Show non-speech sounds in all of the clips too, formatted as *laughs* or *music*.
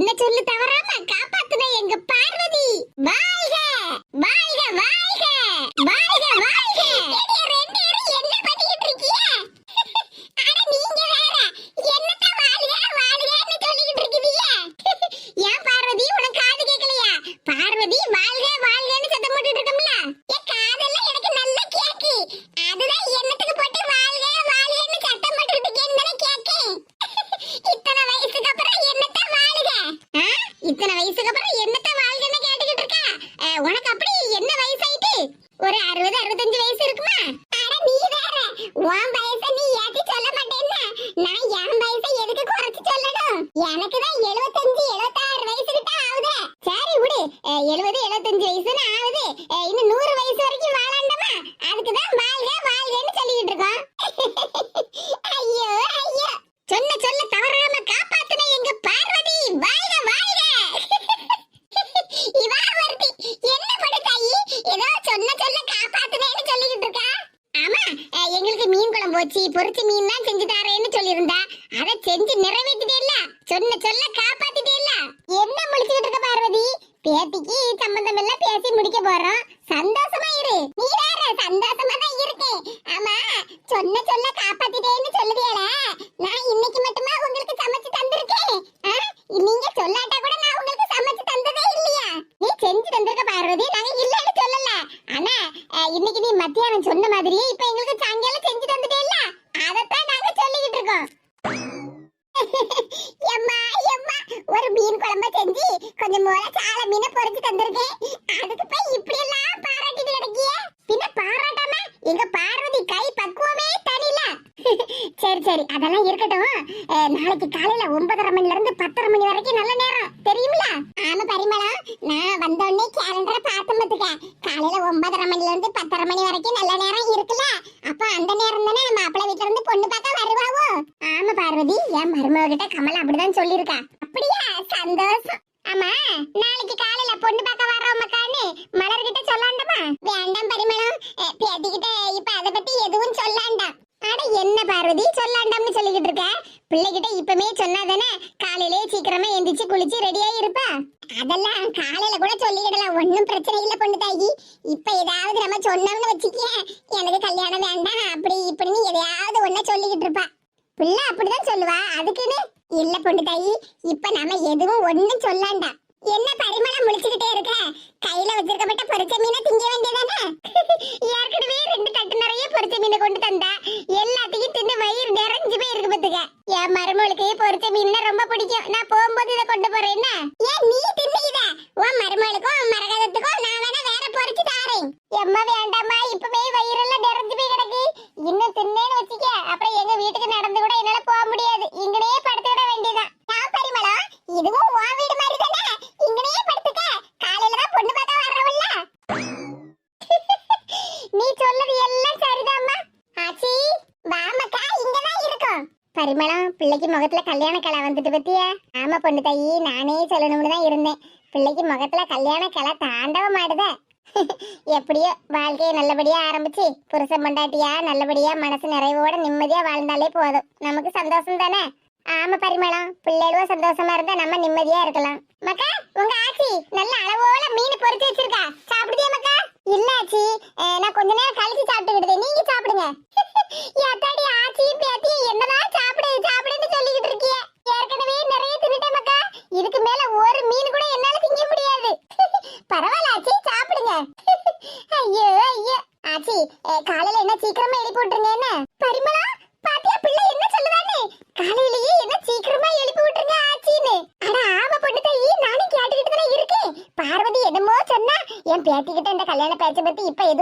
சொன்ன சொல்லு தவறாம காப்பாத்துன எங்க பார்வதி வாழ்க வாழ்க வாழ்க வாழ்க வாழ்க ரெண்டு பேரும் என்ன பண்ணிட்டு இருக்கீங்க அட நீங்க வேற என்னத்த வாழ்க வாழ்கன்னு சொல்லிட்டு இருக்கீங்க ஏன் பார்வதி உனக்கு காது கேட்கலையா பார்வதி வாழ்க வாழ்கன்னு சத்தம் போட்டுட்டு இருக்கோம்ல என் காதெல்லாம் எனக்கு நல்லா கேக்கு அதுதான் என்னத்துக்கு போட்டு வாழ்க வாழ்கன்னு சத்தம் போட்டுட்டு இருக்கேன்னு தானே கேக்கேன் இத்தனை வயசுக்கு அப்புறம் என்னத்த வாழுக ஆ? இத்தனை வயசுக்கு அப்புறம் என்னத்த தரேன்னு சொல்லியிருந்தா அதை செஞ்சு நிறைவேற்றிட்டேல்ல பார்வதி கை பக்குவமே தனில. சரி சரி அதெல்லாம் இருக்கட்டும். நாளைக்கு காலையில ஒன்பதரை மணில இருந்து பத்தரை மணி வரைக்கும் நல்ல நேரம். தெரியுமில ஆமா பரிமளம். நான் வந்த உடனே கேலண்டரை பார்த்து மத்துக்க காலையில ஒன்பதரை மணில இருந்து பத்தரை மணி வரைக்கும் நல்ல நேரம் இருக்குல்ல? அப்ப அந்த நேரம் தானே மாப்பிள்ளை வீட்டுல இருந்து பொண்ணு பார்க்க வருவாவோ? ஆமா பார்வதி. என் மருமக கிட்ட கமல் அப்படிதான் சொல்லியிருக்கா. அப்படியா? சந்தோஷம். ஆமா நாளைக்கு காலையில பொண்ணு பார்க்க வர்றோமக்கான்னு மலர் கிட்ட சொல்லாண்டமா? வேண்டாம் பரிமளம். அஹ், பேத்திக்கிட்ட இப்ப அத பத்தி எதுவும் சொல்லாண்டாம் அட என்ன பார்வதி? சொல்லாண்டாம்னு சொல்லிக்கிட்டு இருக்க? பிள்ளைகிட்ட இப்பமே சொன்னாதானே? காலையிலே சீக்கிரமா எந்திரிச்சு குளிச்சு ரெடியா இருப்பா. அதெல்லாம் காலையில கூட சொல்லிக்கிடலாம். ஒன்னும் பிரச்சனை இல்ல பொண்ணு தாயி. இப்ப ஏதாவது நம்ம சொன்னோம்னு வச்சுக்கேன். எனக்கு கல்யாணம் வேண்டாம். அப்படி இப்படின்னு எதையாவது ஒண்ணு சொல்லிக்கிட்டு இருப்பா. பிள்ளை அப்படிதான் சொல்லுவா. அதுக்குன்னு இல்ல பொண்ணு தாயி இப்ப நம்ம எதுவும் ஒண்ணும் சொல்லாண்டா. என்ன பரிமளம் முழிச்சுக்கிட்டே இருக்க? கையில வச்சிருக்கப்பட்ட பொரிச்ச மீனை திங்க வேண்டியதானே? ஏற்கனவே ரெண்டு தட்டு நிறைய பொரிச்ச மீனை கொண்டு தந்தா எல்லாத்தையும் தின்னு வயிறு நிறைஞ்சு போய் இருக்கு பத்துக்க. என் மருமகளுக்கு பொரிச்ச மீன்னா ரொம்ப பிடிக்கும். நான் போகும்போது இதை கொண்டு போறேன். என்ன? ஏன் நீ தின்னு இத. உன் மருமகளுக்கும் மரகதத்துக்கும் நான் வேணா வேற பொரிச்சு தாரேன். எம்மா வேண்டாமா இப்பவே வயிறெல்லாம் நிறைஞ்சு போய் கிடக்கு. இன்னும் தின்னேன்னு வச்சுக்க. அப்புறம் எங்க வீட்டுக்கு நடந்து கூட என்னால போக முடியாது. இங்கனே விட வேண்டியதான் நான் பரிமளம் இதுவும் உன் வீடு பரிமளம் பிள்ளைக்கு முகத்துல கல்யாண கலை வந்துட்டு பத்தியா? ஆமா பொண்ணு தாயி நானே சொல்லணும்னு தான் இருந்தேன். பிள்ளைக்கு முகத்துல கல்யாண கலை தாண்டவ மாடுத *laughs* எப்படியோ வாழ்க்கையை நல்லபடியா ஆரம்பிச்சு புருஷன் பொண்டாட்டியா நல்லபடியா மனசு நிறைவோட நிம்மதியா வாழ்ந்தாலே போதும். நமக்கு சந்தோஷம் தானே? ஆமா பரிமளம் பிள்ளைகளுவோ சந்தோஷமா இருந்தா நம்ம நிம்மதியா இருக்கலாம். மக்கா உங்க ஆச்சி நல்ல அளவோல மீன் பொறிச்சு வச்சிருக்கா. சாப்பிடுதியா மக்கா? இல்ல ஆச்சி நான் கொஞ்ச நேரம் கழிச்சு சாப்பிட்டுக்கிட்டு நீங்க சாப்பிடுங்க. *laughs* எத்தாடி ஆச்சியும் பேத்தியும் என்னதான் சாப்பிடு சாப்பிடுன்னு சொல்லிக்கிட்டு இருக்கிய? ஏற்கனவே நிறைய தின்னுட்டேன் மக்கா. இதுக்கு மேல ஒரு மீன் கூட என்னால திங்க முடியாது. பரவாயில்ல ஆச்சி சாப்பிடுங்க. ஐயோ ஐயோ. ஆச்சி காலையில என்ன சீக்கிரமா எழுப்பி விட்டுருங்க என்ன? பரிமளா பாத்தியா பிள்ளை என்ன சொல்லுதானே காலையிலேயே என்ன சீக்கிரமா எழுப்பி விட்டுருங்க ஆச்சின்னு. அட ஆமா பொண்ணு தாயி நானும் கேட்டுக்கிட்டு தானே இருக்கேன். பார்வதி என்னமோ சொன்னா என் பேத்திக்கிட்ட இந்த கல்யாண பேச்சை பத்தி இப்ப எதுவும்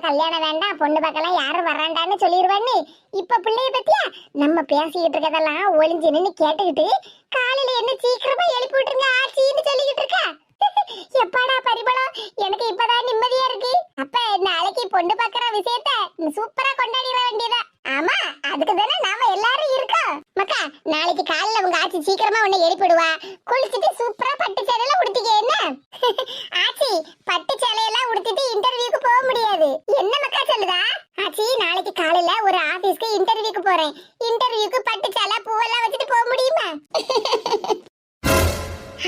கல்யாணம் வேண்டாம் பொண்ணு பார்க்கலாம் யாரும் வராண்டான்னு சொல்லிடுவான்னு இப்ப பிள்ளைய பத்தியா? நம்ம பேசிக்கிட்டு இருக்கதெல்லாம் ஒளிஞ்சு நின்னு கேட்டுக்கிட்டு காலையில என்ன சீக்கிரமா எழுப்பி விட்டுருங்க ஆச்சின்னு சொல்லிக்கிட்டு இருக்கா. *laughs* எப்பாடா பரிமளம்? எனக்கு இப்பதான் நிம்மதியா இருக்கு. அப்ப நாளைக்கு பொண்ணு பார்க்கற விஷயத்த சூப்பரா கொண்டாடிட வேண்டியதா ஆமா அதுக்கு தானே நாம எல்லாரும் இருக்கோம். மக்கா நாளைக்கு காலையில உங்க ஆச்சி சீக்கிரமா உன்னை எழுப்பிடுவா குளிச்சுட்டு சூப்பரா பட்டு சேலையில உடுத்திக்க என்ன? *laughs* ஆச்சி பட்டு சேலையெல்லாம் உடுத்திட்டு இன்டர்வியூக்கு போக முடியாது. என்ன மக்கா சொல்லுதா? ஆச்சி நாளைக்கு காலையில ஒரு ஆபீஸ்க்கு இன்டர்வியூக்கு போறேன். இன்டர்வியூக்கு பட்டு சேலை பூவெல்லாம் வச்சுட்டு போக முடியுமா? *laughs*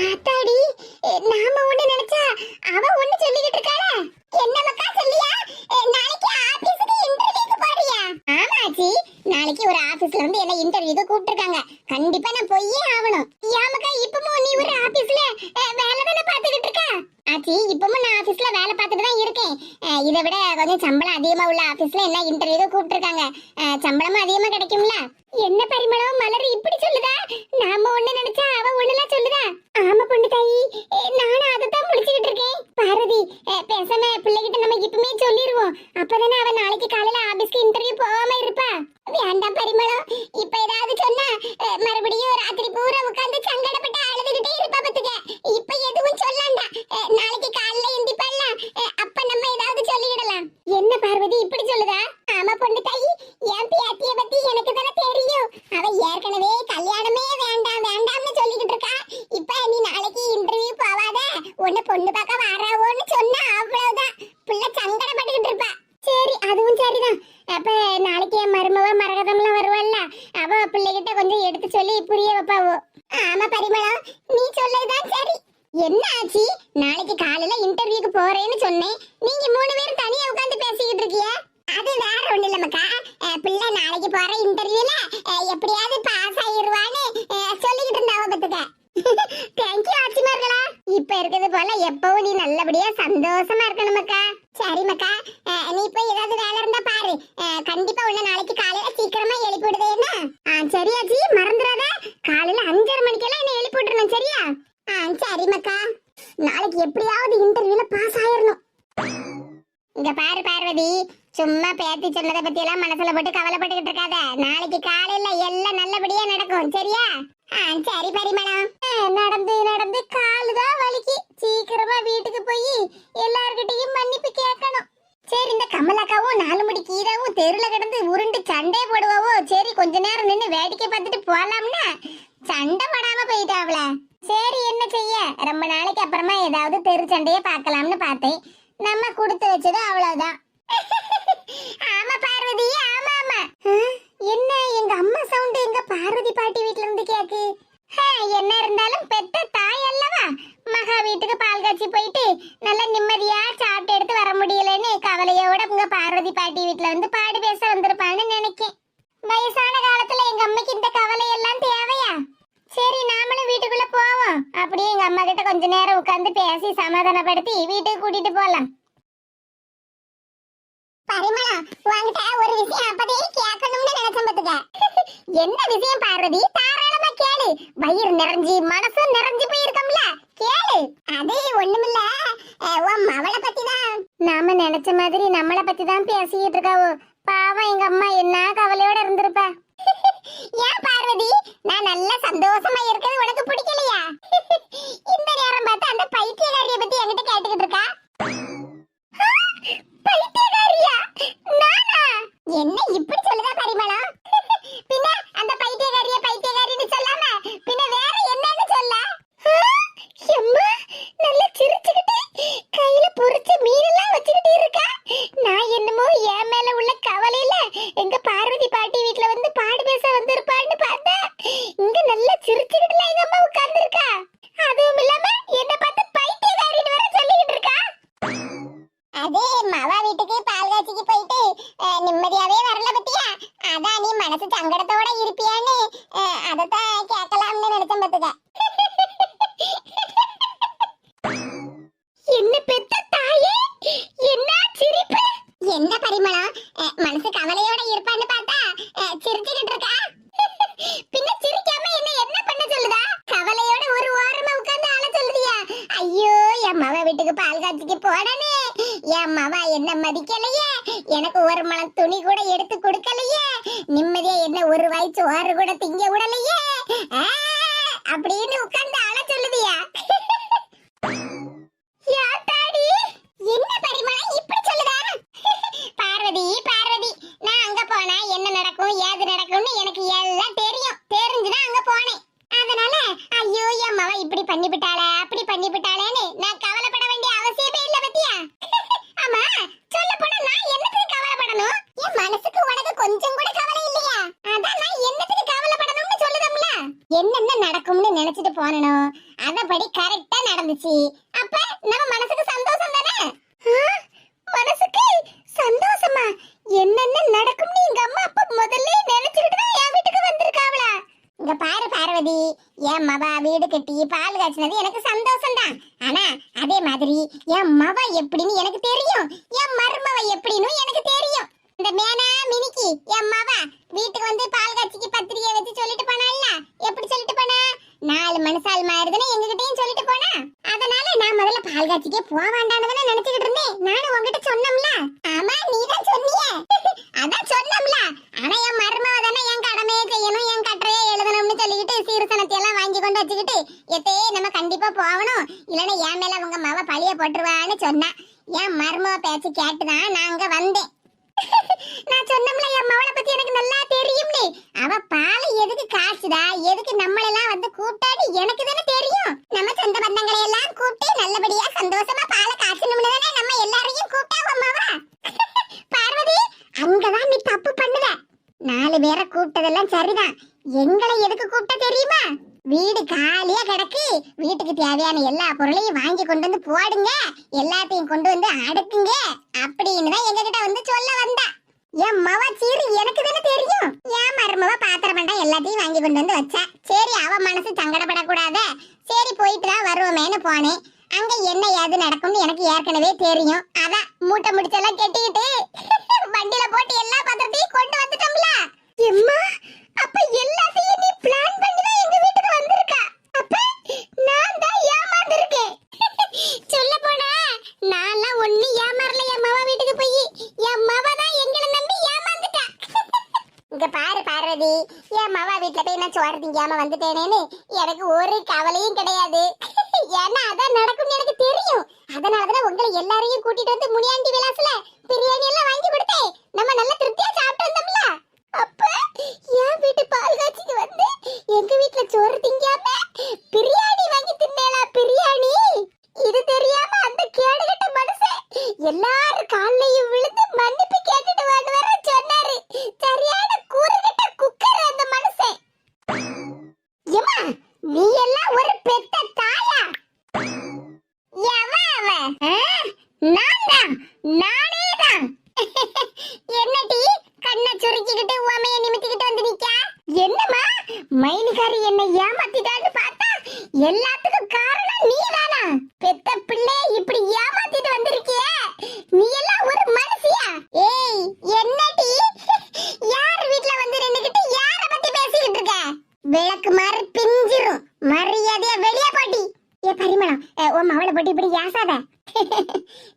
அத்தாடி நாம ஒண்ணு நினைச்சா அவ ஒண்ணு சொல்லிக்கிட்டு இருக்காளா. என்னமக்கா சொல்லியா? நாளைக்கு ஆபீஸ்க்கு இன்டர்வியூக்கு போறியா? ஆமாச்சி நாளைக்கு ஒரு ஆபீஸ்ல இருந்து என்ன இன்டர்வியூக்கு கூப்பிட்டுருக்காங்க. கண்டிப்பா நான் போயே ஆகணும். யாமக்கா இப்பமும் நீ ஒரு ஆபீஸ்ல வேலை தானே பாத்துக்கிட்டு இருக்க? ஆச்சி இப்பமும் நான் ஆபீஸ்ல வேலை பார்த்துட்டு தான் இருக்கேன். இதை விட கொஞ்சம் சம்பளம் அதிகமா உள்ள ஆபீஸ்ல என்ன இன்டர்வியூக்கு கூப்பிட்டுருக்காங்க. சம்பளமும் அதிகமா கிடைக்கும்ல? என்ன பரிமளம்? மலர் இப்படி சொல்லுதா? நாம ஒண்ணு நினைச்சா அவ ஒண்ணுலாம் சொல்லுதா? ஆமா பொண்ணு தாயி. நானும் அதை தான் முடிச்சுக்கிட்டு இருக்கேன். பாரதி பேசாம பிள்ளைகிட்ட நம்ம இப்பமே சொல்லிடுவோம் அப்பதானே அவன் நாளைக்கு காலையில ஆபீஸ்க்கு இன்டர்வியூ போகாம இருப்பா. வேண்டாம் பரிமளம். இப்ப ஏதாவது சொன்னா மறுபடியும் ராத்திரி பூரா உட்கார்ந்து சங்கடப்பட்டு அழுதுகிட்டே இருப்பா பத்துக்க இப்ப எதுவும் சொல்லாண்டா. நாளைக்கு காலையில எந்திப்பல்ல அப்ப நம்ம ஏதாவது சொல்லிடலாம் என்ன பார்வதி இப்படி சொல்லுதா? ஆமா பொண்ணு தாயி. என் பியாத்திய பத்தி எனக்கு தானே தெரியும். அவ ஏற்கனவே கல்யாணமே வேண்டாம் வேண்டாம்னு சொல்லிக்கிட்டு இருக்கா. இப்ப நீ நாளைக்கு இன்டர்வியூ போவாத உன்னை பொண்ணு பார்க்க வராவோன்னு சொன்னா அவ்வளவுதான் பிள்ளை சங்கடப்பட்டுக்கிட்டு இருப்பா சரி அதுவும் சரிதான் அப்ப நாளைக்கு என் மருமவ மரகதம்லாம் வருவாள்ல அவ பிள்ளைகிட்ட கொஞ்சம் எடுத்து சொல்லி புரிய வைப்பாவோ ஆமா பரிமளம் நீ சொல்லதுதான் சரி என்ன ஆச்சு நாளைக்கு காலையில இன்டர்வியூக்கு போறேன்னு சொன்னேன் நீங்க மூணு பேரும் தனியா உட்கார்ந்து பேசிக்கிட்டு இருக்கிய அது வேற ஒண்ணு இல்லம்மாக்கா அஹ் பிள்ளை நாளைக்கு போற இன்டர்வியூல எப்படியாவது பாஸ் ஆயிருவான்னு அஹ் சொல்லிக்கிட்டு இருந்தாவ பத்துக்க தேங்க்யூ ஆச்சிமார்களா இப்ப இருக்கிறது போல எப்பவும் நீ நல்லபடியா சந்தோஷமா இருக்கணும் மக்கா சரி மக்கா அஹ் நீ போய் ஏதாவது வேலை இருந்தா பாரு அஹ் கண்டிப்பா உன்னை நாளைக்கு காலையில சீக்கிரமா எழுப்பி விடுதே என்ன ஆ சரியாச்சி? மறந்துடாத காலையில அஞ்சரை மணிக்கெல்லாம் என்ன எழுப்பி விட்டுறணும் சரியா? ஆ சரி மக்கா. நாளைக்கு எப்படியாவது இன்டர்வியூல பாஸ் ஆயிரணும். இங்க பாரு பார்வதி. சும்மா பேத்தி சொன்னதை பத்தி எல்லாம் மனசுல போட்டு கவலைப்பட்டுக்கிட்டு இருக்காத. நாளைக்கு காலையில எல்லாம் நல்லபடியா நடக்கும் சரியா? ஆ சரி பரிமளம். நடந்து நடந்து காலு தான் வலிக்கு. சீக்கிரமா வீட்டுக்கு போய் எல்லார்கிட்டயும் மன்னிப்பு கேட்கணும். சரி இந்த கமலக்காவும் நாலு மணி கீதாவும் தெருல கிடந்து உருண்டு சண்டை போடுவாவோ சரி கொஞ்ச நேரம் நின்னு வேடிக்கை பார்த்துட்டு போலாம்னா சண்டை போடாம போயிட்டாவல சரி என்ன செய்ய? ரொம்ப நாளைக்கு அப்புறமா ஏதாவது தெரு சண்டையை பார்க்கலாம்னு பார்த்தேன். நம்ம கொடுத்து வச்சது அவ்வளவுதான் *laughs* ஆமா பார்வதி ஆமா ஆமா ஆ, என்ன எங்க அம்மா சவுண்ட் எங்க பார்வதி பாட்டி வீட்ல இருந்து கேக்கு ஹே, என்ன இருந்தாலும் பெத்த தாய் அல்லவா மகா வீட்டுக்கு பால் காய்ச்சி போயிட்டு நல்ல நிம்மதியா சாப்பிட்டு எடுத்து வர முடியலன்னு கவலையோட உங்க பார்வதி பாட்டி வீட்ல வந்து பாடு பேச வந்திருப்பான்னு நினைக்கேன் வயசான காலத்துல எங்க அம்மைக்கு இந்த கவலை எல்லாம் தேவையா சரி நாமளும் வீட்டுக்குள்ள போவோம் அப்படியே எங்க அம்மா கிட்ட கொஞ்ச நேரம் உட்கார்ந்து பேசி சமாதானப்படுத்தி வீட்டுக்கு கூட்டிட்டு போலாம் பரிமளா உன்கிட்ட ஒரு விஷயம் அப்பதே கேட்கணும்னு நினைச்சேன் பாத்துக்க என்ன விஷயம் பார்வதி தாராளமா கேளு வயிறு நிறைஞ்சு மனசும் நிறைஞ்சு போயிருக்கோம்ல கேளு அது ஒண்ணுமில்ல அஹ், உன் மவளை பத்தி தான் நாம நினைச்ச மாதிரி நம்மள பத்தி தான் பேசிக்கிட்டு இருக்காவோ பாவம் எங்க அம்மா என்ன கவலையோட இருந்திருப்பா. ஏன் பார்வதி நான் நல்ல சந்தோஷமா இருக்கிறது உனக்கு பிடிக்கலையா? இந்த நேரம் பார்த்து அந்த பைத்தியக்காரியை பத்தி என்கிட்ட கேட்டுக்கிட்டு இருக்கா? ஆ, பைத்தியக்காரியா? நானா? என்ன இப்படி சொல்லுதா பரிமளம் பின்ன அந்த பைத்தியக்காரிய பைத்தியக்காரின்னு சொல்லாம பின்ன வேற என்னன்னு சொல்ல ஆ, எம்மா நல்ல சிரிச்சுக்கிட்டு கையில பொரிச்ச மீனெல்லாம் வச்சுக்கிட்டு இருக்கா நான் என்னமோ என் மேல உள்ள கவலையில எங்க பார்வதி பாட்டி வீட்ல வந்து பாடு பேச வந்திருப்பான்னு பார்த்தா இங்க நல்லா சிரிச்சுக்கிட்டுல எங்க அம்மா உட்கார்ந்திருக்கா அதுவும் இல்லாம என்ன பார்த்து பைத்தியக்காரின்னு வேற சொல்லிக்கிட்டு இருக்கா அதே மவா வீட்டுக்கு பால் காய்ச்சிக்கு போயிட்டு அஹ், நிம்மதியாவே வரல பத்தியா அதான் நீ மனசு சங்கடத்தோட இருப்பியான்னு அஹ், அதத்தான் கேட்கலாம்னு நினைச்சேன் பத்துக்க என்ன பெத்த தாயே என்ன சிரிப்பு என்ன பரிமளம் அஹ், மனசு கவலையோட இருப்பான்னு பார்த்தா அஹ், சிரிச்சுக்கிட்டு இருக்கா பின்ன சிரிக்காம என்ன என்ன பண்ண சொல்லுதா கவலையோட ஒரு ஓரமா உட்கார்ந்து ஆள சொல்லுதியா ஐயோ என் மவ வீட்டுக்கு பால் காய்ச்சிக்கு போனனே என் மவ என்ன மதிக்கலையே எனக்கு ஒரு மலம் துணி கூட எடுத்து கொடுக்கலையே நிம்மதியா என்ன ஒரு வாய் சோறு கூட திங்க விடலையே. அப்படின்னு உட்கார்ந்து ஆள சொல்லுதியா? என்ன பரிமளம் இப்படி சொல்லுதா? பார்வதி பார்வதி நான் அங்க போனா என்ன நடக்கும் ஏது நடக்கும்னு எனக்கு எல்லாம் தெரியும். தெரிஞ்சுதான் அங்க போனேன். அதனால ஐயோ என் மவ இப்படி பண்ணிவிட்டாளே அப்படி பண்ணிவிட்டாளேன்னு நான் கவலைப்பட வேண்டிய அவசியமே இல்ல பத்தியா? ஆமா சொல்ல போனா நான் என்னத்துக்கு கவலைப்படணும்? என் மனசுக்கு உனக்கு கொஞ்சம் கூட கவலை இல்லையா? அதான் நான் என்னத்துக்கு கவலைப்படணும்னு சொல்லுதம்ல? என்னென்ன நடக்கும்னு நினைச்சிட்டு போனனோ அதபடி கரெக்டா நடந்துச்சு. அப்ப நம்ம மனசுக்கு சந்தோஷம் தானே? மனசுக்கு சந்தோஷமா? என்னென்ன நடக்கும்னு எங்க அம்மா அப்பா முதல்ல நினைச்சிட்டு தான் என் வீட்டுக்கு வந்திருக்காவளா? இங்க பாரு பார்வதி என் மவ வீடு கட்டி பால் காய்ச்சினது எனக்கு சந்தோஷம் தான் ஆனா அதே மாதிரி என் மவ எப்படின்னு எனக்கு தெரியும் என் மருமவ எப்படின்னு எனக்கு தெரியும் இந்த மேனா மினிக்கி என் மவ வீட்டுக்கு வந்து பால் காய்ச்சிக்கு பத்திரிகை வச்சு சொல்லிட்டு போனால எப்படி சொல்லிட்டு போனா நாலு மனுஷால் மாறுதுன்னு எங்ககிட்டயும் சொல்லிட்டு போனா அதனால நான் முதல்ல பால் காய்ச்சிக்கே போக வேண்டாம்னு நினைச்சுக்கிட்டு இருந்தேன் நானும் உங்ககிட்ட சொன்னோம்ல ஆமா நீ தான் சொன்னியே அதான் சொன்னோம்ல ஆனா என் மருமவ தானே என் கடமையை செய்யணும் என் கட்டுரையை எழுதணும்னு சொல்லிக்கிட்டு சீர்சனத்தை எல்லாம் வாங்கி கொண்டு வச்சுக்கிட்டு எத்தே நம்ம கண்டிப்பா போகணும் இல்லைன்னா என் மேல உங்க மவ பழிய போட்டுருவான்னு சொன்னா என் மர்ம பேச்சு கேட்டுதான் நான் அங்க வந்தேன். *laughs* நான் சொன்னோம்ல என் மவளை பத்தி எனக்கு நல்லா தெரியும்னே அவ பாலை எதுக்கு காய்ச்சுதா? எதுக்கு நம்மளெல்லாம் வந்து கூப்பிட்டாடி? எனக்கு தானே தெரியும். நம்ம சொந்த பந்தங்களை எல்லாம் கூப்பிட்டு நல்லபடியா சந்தோஷமா பாலை காய்ச்சணும்னு தானே நம்ம எல்லாரையும் கூப்பிட்டா உன் *laughs* பார்வதி அங்கதான் நீ தப்பு பண்ணுவ. நாலு பேரை கூப்பிட்டதெல்லாம் சரிதான். எங்களை எதுக்கு கூப்பிட்ட தெரியுமா? வீடு காலியா கிடக்கு. வீட்டுக்கு தேவையான எல்லா பொருளையும் வாங்கி கொண்டு வந்து போடுங்க. எல்லாத்தையும் கொண்டு வந்து அடுக்குங்க. அப்படின்னு தான் எங்ககிட்ட வந்து சொல்ல வந்தா. என் மவ சீரு எனக்கு தானே தெரியும். என் மருமவ பாத்திரம் பண்ணா எல்லாத்தையும் வாங்கி கொண்டு வந்து வச்சா. சரி அவ மனசு சங்கடப்படக்கூடாத. சரி போயிட்டு தான் வருவோமேன்னு போனேன். அங்க என்ன ஏது நடக்கும்னு எனக்கு ஏற்கனவே தெரியும். அதான் மூட்டை முடிச்செல்லாம் கட்டிக்கிட்டு வண்டியில போட்டு எல்லா பாத்திரத்தையும் கொண்டு வந்துட்டோம்ல. எம்மா அப்ப எல்லாத்தையும் நீ பிளான் பண்ணி தான் எங்க வீட்டுக்கு வந்திருக்கா. அப்ப நான் தான் ஏமாந்துருக்கேன். *laughs* சொல்ல போனா நான்லாம் ஒண்ணு ஏமாறல என் மாமா வீட்டுக்கு போய் என் மாமா தான் எங்களை நம்பி ஏமாந்துட்டா. *laughs* இங்க பாரு பார்வதி என் மாமா வீட்ல போய் நான் சோறு திங்காம வந்துட்டேனேன்னு எனக்கு ஒரு கவலையும் கிடையாது. *laughs* ஏன்னா அதான் நடக்கும்னு எனக்கு தெரியும். அதனாலதான் உங்களை எல்லாரையும் கூட்டிட்டு வந்து முனியாண்டி விலாஸ்ல பிரியாணி எல்லாம் வாங்கி கொடுத்தேன். நம்ம நல்லா திருப்தியா சாப்பிட்டு வந்தோம்ல. அப்ப என் வீட்டு பால் காய்ச்சிக்கு வந்து எங்க வீட்ல சோறு திங்காம பிரியாணி வாங்கி தின்னேளா பிரியாணி இது தெரியாம அந்த கேடுகட்ட மனுஷன் எல்லாரும் காலையும் விழுந்து மன்னிப்பு கேட்டுட்டு வான்னு வர சொன்னாரு சரியான கூறுகிட்ட குக்கர் அந்த மனுஷன் ஏம்மா நீ எல்லாம் ஒரு பெத்த தாயா எவன் அவன் ஆ? நான் தான் நானே தான் என்னடி கண்ணை சுருக்கிக்கிட்டு உமைய நிமித்திக்கிட்டு வந்து நிக்கா என்னம்மா மைனிகாரி என்னை ஏமாத்திட்டான்னு பார்த்தா எல்லாத்துக்கும் காரணம் நீ தானா பெத்த பிள்ளை இப்படி ஏமாத்திட்டு வந்திருக்கியே நீ எல்லாம் ஒரு மனுஷியா ஏய் என்னடி யார் வீட்ல வந்து நின்னுக்கிட்டு யார பத்தி பேசிக்கிட்டு இருக்க விளக்கு மாதிரி பிஞ்சிரும் மரியாதையா வெளியே போட்டி ஏ பரிமளம் அஹ், உன் மவளை போட்டு இப்படி ஏசாத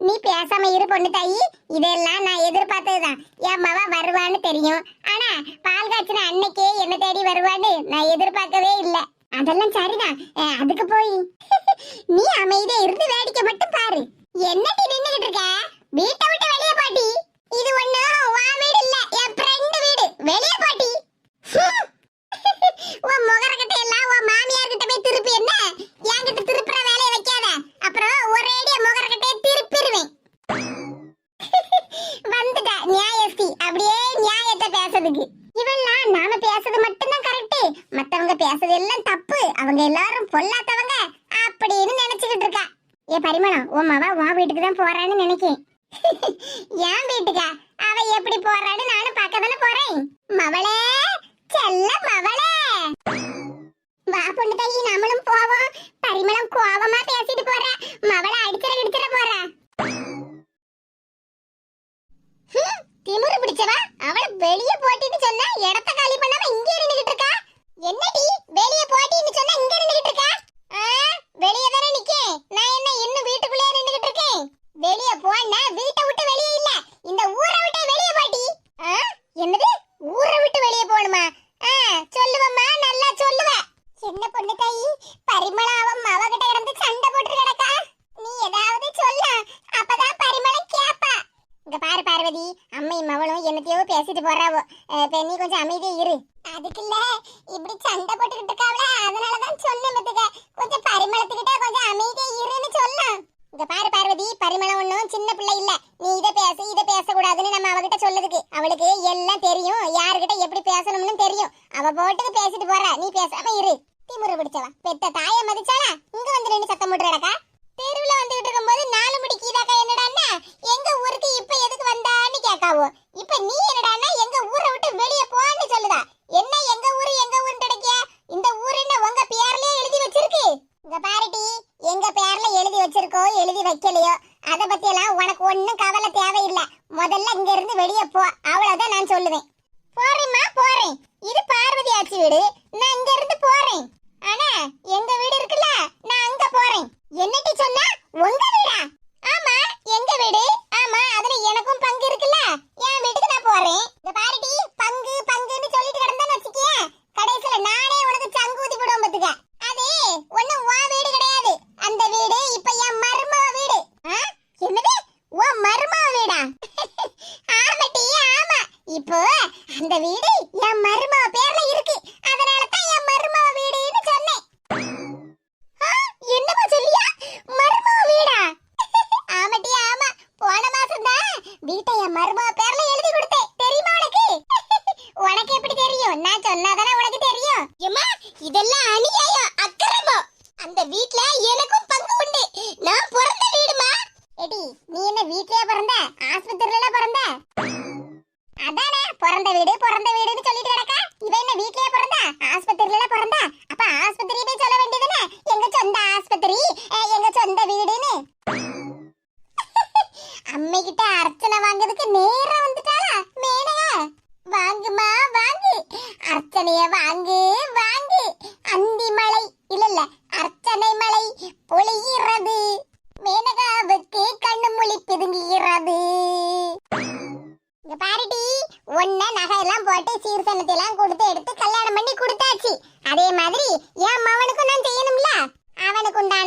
நீ பேசாம இரு பொண்ணு தாயி. இதெல்லாம் நான் எதிர்பார்த்ததுதான். என் மவ வருவான்னு தெரியும். ஆனா பால் காய்ச்சின அன்னைக்கே என்ன தேடி வருவான்னு நான் எதிர்பார்க்கவே இல்லை. அதெல்லாம் சரிதான். அதுக்கு போய். நீ அமைதியா இருந்து வேடிக்கை மட்டும் பாரு. என்னடி நின்னுகிட்டு இருக்க? வீட்டை விட்டு வெளியே பாட்டி. இது ஒண்ணு வா வீடு இல்ல. என் ஃப்ரெண்ட் வீடு. வெளியே பாட்டி. உன் முகரக்கட்டை எல்லாம் உன் மாமியார் கிட்ட போய் திருப்பி என்ன? என்கிட்ட திருப்புற வேலையை வைக்காத. அப்புறம் ஒரேடியா முகரக்கட்டையை திருப்பிடுவேன். வந்துட்டா நியாயஸ்தி. அப்படியே நியாயத்தை பேசுறதுக்கு. இவெல்லாம் நாம பேசுறது மட்டும்தான் கரெக்ட் மத்தவங்க பேசுறது எல்லாம் தப்பு. அவங்க எல்லாரும் பொல்லாதவங்க அப்படின்னு நினைச்சுக்கிட்டு இருக்கா. ஏ பரிமளம் உன் மவா உன் வீட்டுக்கு தான் போறான்னு நினைக்கேன். *laughs* என் வீட்டுக்கா? அவ எப்படி போறான்னு நானும் பார்க்க தானே போறேன். மவளே செல்ல மவளே. வா பொண்ணு தாயி நம்மளும் போவோம். பரிமளம் கோவமா பேசிட்டு போற. மவளை அடிச்சிட கிடிச்சிட போற. ஹம், திமிரு பிடிச்சவ? வெளிய போட்டின்னு சொன்னா இடத்த காலி பண்ணாம இங்கே நின்னுகிட்டு இருக்கா? என்னடி? வெளிய போட்டின்னு சொன்னா இங்க இருந்துகிட்டு இருக்கா? பேசிட்டு போற. நீ பேசாம இரு. திமுரு பிடிச்சவன் பெத்த தாயை மதிச்சாலா இங்க வந்து நின்று சத்தம் போட்டுறடா தெருவுல வந்துகிட்டு இருக்கும்போது நாலு முடி கீதாக்கா என்னடான்னா எங்க ஊருக்கு இப்ப எதுக்கு வந்தான்னு கேட்காவோ. இப்ப நீ என்னடான்னா எங்க ஊரை விட்டு வெளியே போன்னு சொல்லுதா. என்ன எங்க ஊரு எங்க ஊர்னு கிடைக்க இந்த ஊருன்னு உங்க பேர்லயே எழுதி வச்சிருக்கு. இந்த பாருடி எங்க பேர்ல எழுதி வச்சிருக்கோ எழுதி வைக்கலையோ? அத பத்தி எல்லாம் உனக்கு ஒண்ணும் கவலை தேவையில்லை. முதல்ல இங்க இருந்து வெளியே போ. அவ்வளவுதான் நான் சொல்லுவேன். போறேம்மா போறேன். இது பார்வதி ஆச்சி வீடு. நான் இங்க இருந்து போறேன். ஆனா எங்க வீடு இருக்குல்ல? நான் அங்க போறேன். என்னட்டி சொன்னா? உங்க வீடா? ஆமா எங்க வீடு? ஆமா அதுல எனக்கும் பங்கு இருக்குல்ல. என் வீட்டுக்கு நான் போறேன். என்ன வீட்லயே பிறந்த ஆஸ்பத்திரி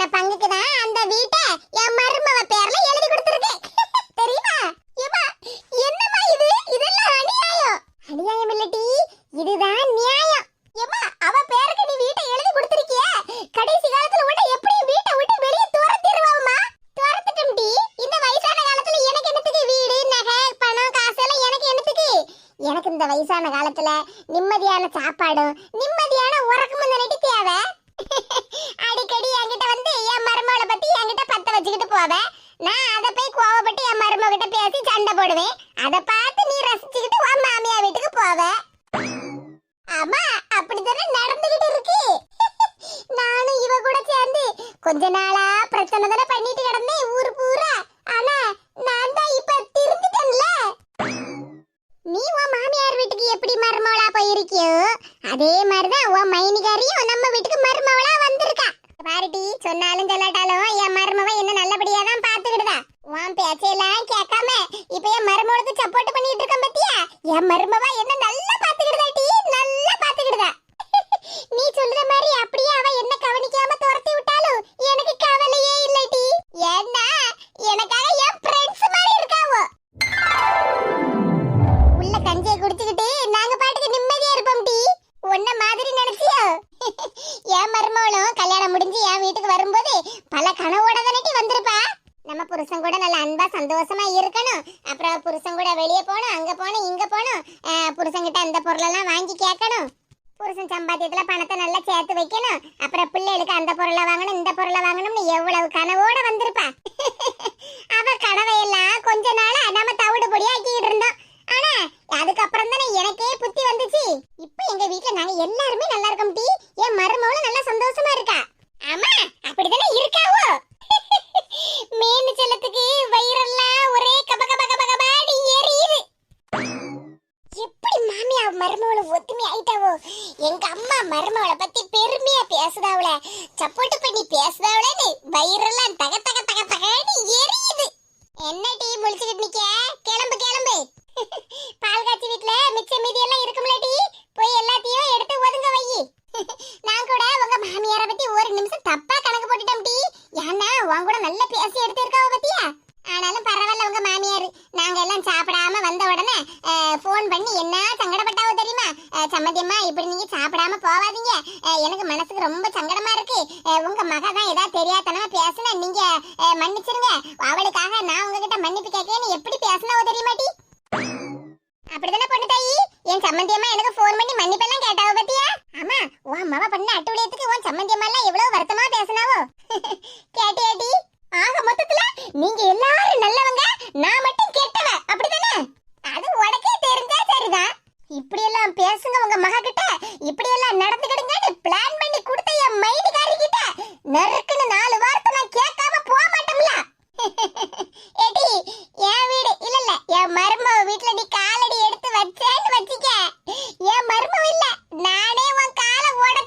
உண்டான பங்குக்கு தான் அந்த வீட்டை என் மருமவ பேர்ல எழுதி கொடுத்துருக்கேன் *laughs* தெரியுமா? ஏமா என்னமா இது? இதெல்லாம் அநியாயம். அநியாயம் இல்லடி இதுதான் நியாயம். ஏமா அவ பேருக்கு நீ வீட்டை எழுதி கொடுத்திருக்கிய. கடைசி காலத்துல உன்னை எப்படி வீட்டை விட்டு வெளியே துரத்திடுவாமா துரத்துட்டும்டி இந்த வயசான காலத்துல எனக்கு என்னத்துக்கு வீடு நகை பணம் காசு எல்லாம் எனக்கு என்னத்துக்கு? எனக்கு இந்த வயசான காலத்துல நிம்மதியான சாப்பாடும் கொஞ்ச நாளா பிரச்சனை தானே பண்ணிட்டு மருமவளை பத்தி பெருமையா பேசுதா பேசுதாவுல சப்போர்ட் பண்ணி பேசுதா முட்டாள்தனமா பேசின நீங்க மன்னிச்சிருங்க. அவளுக்காக நான் உங்ககிட்ட மன்னிப்பு கேட்கறேன்னு எப்படி பேசினாவோ தெரியுமாட்டி அப்படிதானே பொண்ணு தாயி? என் சம்மந்தியம்மா எனக்கு ஃபோன் பண்ணி மன்னிப்பெல்லாம் கேட்டாவோ பத்தியா? ஆமா உன் அம்மாவை பண்ண அட்டுடையத்துக்கு உன் சம்மந்தியம்மா எல்லாம் எவ்வளவு வருத்தமா பேசினாவோ. *laughs* கேட்டியாடி ஆக மொத்தத்துல நீங்க எல்லாரும் நல்லவங்க நான் மட்டும் கெட்டவ. அப்படிதானே? அது உனக்கே தெரிஞ்சா சரிதான். இப்படியெல்லாம் பேசுங்க உங்க மக கிட்ட இப்படியெல்லாம் நடந்துக்கிடுங்கன்னு பிளான் பண்ணி கொடுத்த என் மைனிகாரி கிட்ட நெருக்குன்னு நாலு வார்த்தை நான் கேட்காம போக மாட்டோம்ல. *laughs* ஏடி என் வீடு இல்ல இல்ல என் மருமக வீட்டுல நீ காலடி எடுத்து வச்சேன்னு வச்சிக்க. என் மருமக இல்ல நானே உன் காலை ஓட